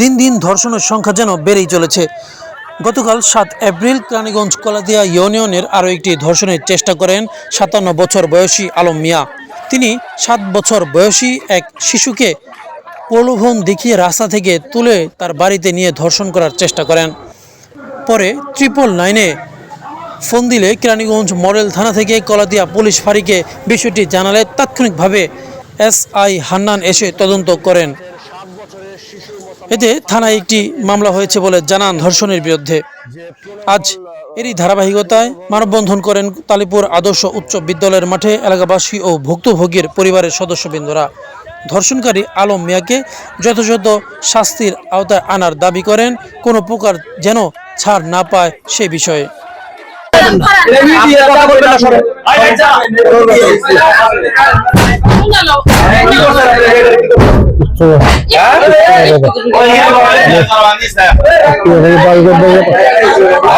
দিন দিন ধর্ষণের সংখ্যা যেন বেড়েই চলেছে। গতকাল সাত এপ্রিল রানীগঞ্জ কলাদিয়া ইউনিয়নের আরও একটি ধর্ষণের চেষ্টা করেন সাতান্ন বছর বয়সী আলম মিয়া। তিনি সাত বছর বয়সী এক শিশুকে প্রলোভন দেখিয়ে রাস্তা থেকে তুলে তার বাড়িতে নিয়ে ধর্ষণ করার চেষ্টা করেন। পরে ট্রিপল নাইনে ফোন দিলে কেরানীগঞ্জ মডেল থানা থেকে কলাদিয়া পুলিশ ফাঁড়িকে বিষয়টি জানালে তাৎক্ষণিকভাবে এস আই হান্নান এসে তদন্ত করেন। এতে থানায় একটি মামলা হয়েছে বলে জানান ধর্ষণের বিরুদ্ধে। আজ এরই ধারাবাহিকতায় মানববন্ধন করেন তালিপুর আদর্শ উচ্চ বিদ্যালয়ের মাঠে এলাকাবাসী ও ভুক্তভোগীর পরিবারের সদস্যবৃন্দরা। ধর্ষণকারী আলম মিয়াকে যথাযথ শাস্তির আওতায় আনার দাবি করেন, কোনো প্রকার যেন ছাড় না পায় সে বিষয়ে।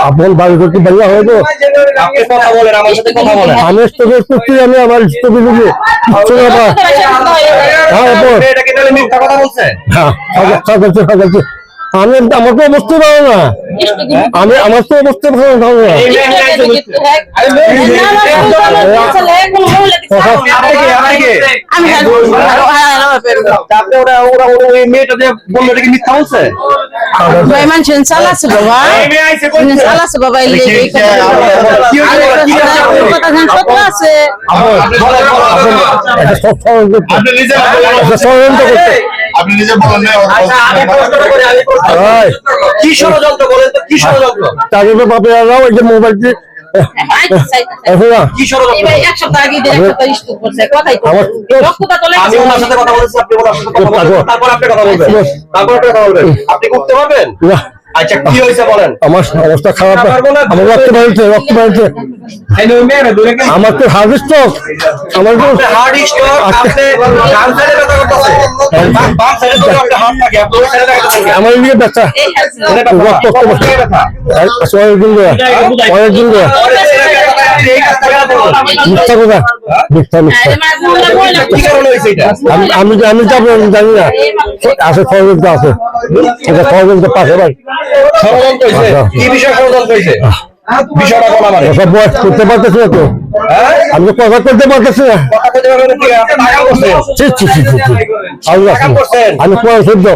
আপন বাড়ি করতে বাড়িয়া হয়ে তো আপনি কথা বলেন আমার সাথে কথা বলেন আমি তোকে করছি আমি আমার তোকে বুঝি কিচ্ছু না পা হ্যাঁ কথা বলছে হ্যাঁ আমি আমার তো অবস্থা ভালো না। আমি আমার তো ভালো ভালো না। আছে আপনি নিজে বলেন আচ্ছা কি ষড়যন্ত্র বলেন তো কি ষড়যন্ত্র? তাদের তো বাপে আরাও এই যে মোবাইলটি আপনি ওনার সাথে কথা বলবেন তারপর আপনি কথা বলবেন। তারপর কথা বলবেন। আপনি করতে পারবেন? আচ্ছা কি হয়েছে বলেন? আমার অবস্থা খারাপ আমার রক্ত বাড়ছে রক্ত বাড়ছে আমার তো হার্ট স্ট্রোক। আমার তো হার্ট স্ট্রোক আপনি ডান সাইডে ব্যথা করতেছে। বাম সাইডে তো আপনার হার্ট থাকে আপনি সাইডে ব্যথা করতেছে আমার এদিকে ব্যথা। রক্ত অনেকদিন ধরে অনেকদিন ধরে এই কাজটা কেন করলেন? মিথ্যা কথা মিথ্যা মিথ্যা আমি আমি যাব আমি জানি না। আছে ষড়যন্ত্র আছে। এটা ষড়যন্ত্র পাশে ভাই। ষড়যন্ত্র কি বিষয় ষড়যন্ত্র হয়েছে বিষয়টা কোন আমার ওসব বয়স করতে পারতেছি না তো। আমি তো কথা করতে পারতেছি না। আমি শুদ্ধ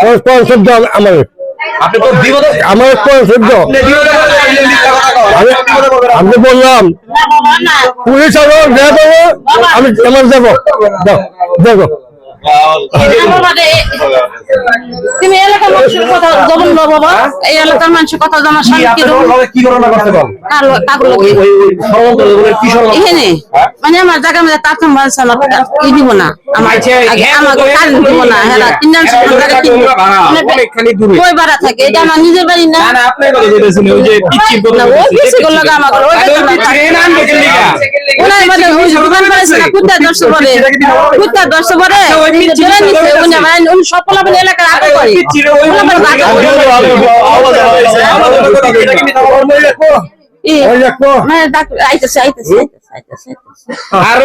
আমার। শুদ্ধ আমার শুদ্ধ আমি আমি বললাম পুলিশ দেখা দেবো আমি আমার যাব দেখো। তুমি এলাকার মানুষের কথা জবন বাবা এই এলাকার মানুষের কথা জানা কি শান্তি আপনি কোনোভাবে কি ঘটনা করতে পারেন কাগল ওই ওই ওই ষড়যন্ত্র বলে কি ষড়যন্ত্র? এখানে? মানে আমার জায়গা মধ্যে তার সম্মান সালা ই দিব না। আমার আগে আমাকে দিব না। হ্যাঁ তিন জন সমান জায়গা কিনবো ওই ভাড়া থাকে? এটা আমার নিজের বাড়ি না। ওই ওই মধ্যে ওই দোকান করেছে না কুত্তা দর্শ বলে কুত্তা দর্শ বলে ধরে নিছে উনি উনি এলাকার আগে করে মানে আইতেছে আইতেছে আইতেছে আইতেছে আর